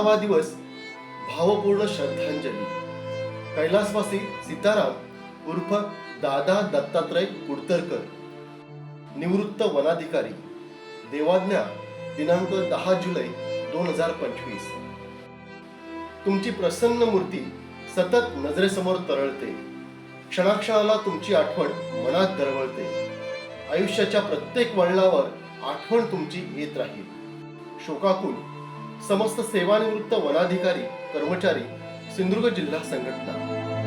दहावा दिवस भावपूर्ण श्रद्धांजली. कैलासवासी सीताराम उर्फ दादा दत्तात्रय कुडतरकर. निवृत्त वनाधिकारी. देवाज्ञा दिनांक दहा जुलै दोन हजार पंचवीस. तुमची प्रसन्न मूर्ती सतत नजरेसमोर तरळते. क्षणाक्षणाला तुमची आठवण मनात दरवळते. आयुष्याच्या प्रत्येक वळणावर आठवण तुमची येत राहील. शोकाकुल समस्त सेवानिवृत्त वनाधिकारी कर्मचारी सिंधुदुर्ग जिल्हा संघटना.